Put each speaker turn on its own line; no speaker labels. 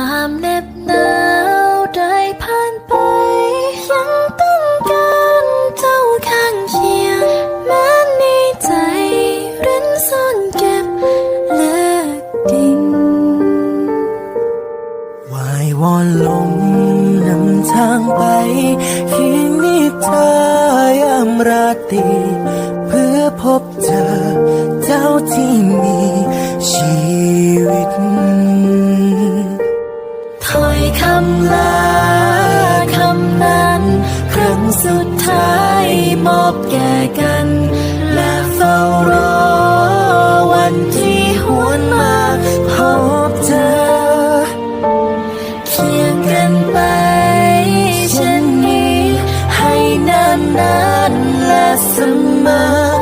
ความเหน็บหนาวได้ผ่านไป ยังต้องการเจ้าข้างเคียงแม้ในใจเร้นซ่อนเก็บเลือดดิ่งวายวอนลมนำทางไป คืนนี้เธอยามราตรีเพื่อพบเจอเจ้าที่มี คอยคำลาคำนั้น ครั้งสุดท้ายมอบแก่กัน และเฝ้ารอวันที่หวนมาพบเธอ เคียงกันไปเช่นนี้ ให้นานนานและเสมอ